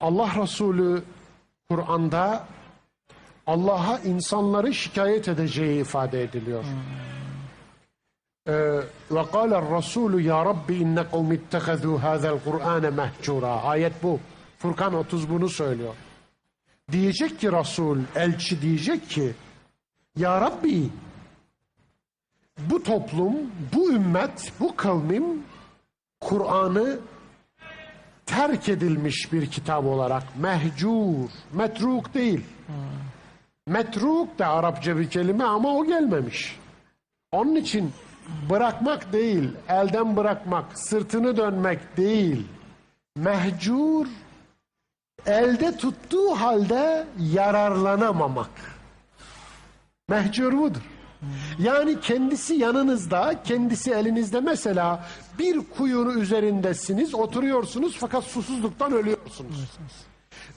Allah Resulü Kur'an'da Allah'a insanları şikayet edeceği ifade ediliyor. Ee, ve kâle Resulü ya Rabbi inne kavmi ittehezû hâzel Kur'âne mehcura. Ayet bu. Furkan 30 bunu söylüyor. Diyecek ki Resul, elçi diyecek ki Ya Rabbi bu toplum, bu ümmet, bu kavmim Kur'an'ı terk edilmiş bir kitap olarak mehcur, metruk değil. Metruk da Arapça bir kelime ama o gelmemiş. Onun için bırakmak değil, elden bırakmak, sırtını dönmek değil. Mehcur, elde tuttuğu halde yararlanamamak. Mehcur budur. Yani kendisi yanınızda, kendisi elinizde mesela bir kuyunun üzerindesiniz, oturuyorsunuz fakat susuzluktan ölüyorsunuz.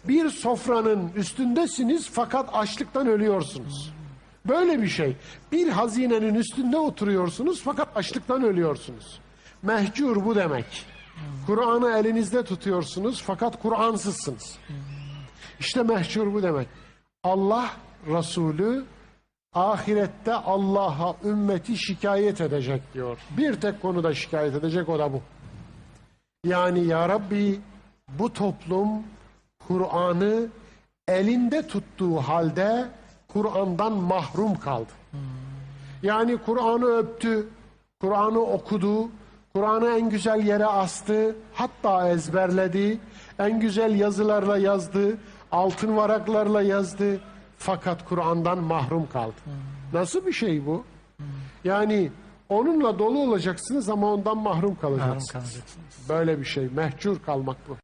Bir sofranın üstündesiniz fakat açlıktan ölüyorsunuz. Böyle bir şey. Bir hazinenin üstünde oturuyorsunuz fakat açlıktan ölüyorsunuz. Mehcur bu demek. Kur'an'ı elinizde tutuyorsunuz fakat Kur'ansızsınız. İşte mehcur bu demek. Allah Resulü ahirette Allah'a ümmeti şikayet edecek diyor. Bir tek konuda şikayet edecek o da bu. Yani ya Rabbi bu toplum Kur'an'ı elinde tuttuğu halde Kur'an'dan mahrum kaldı. Yani Kur'an'ı öptü, Kur'an'ı okudu, Kur'an'ı en güzel yere astı, hatta ezberledi, en güzel yazılarla yazdı, altın varaklarla yazdı. Fakat Kur'an'dan mahrum kaldı. Nasıl bir şey bu? Yani onunla dolu olacaksınız ama ondan mahrum Mahrum kalacaksınız. kalacaksınız. Böyle bir şey. Mehcur kalmak bu.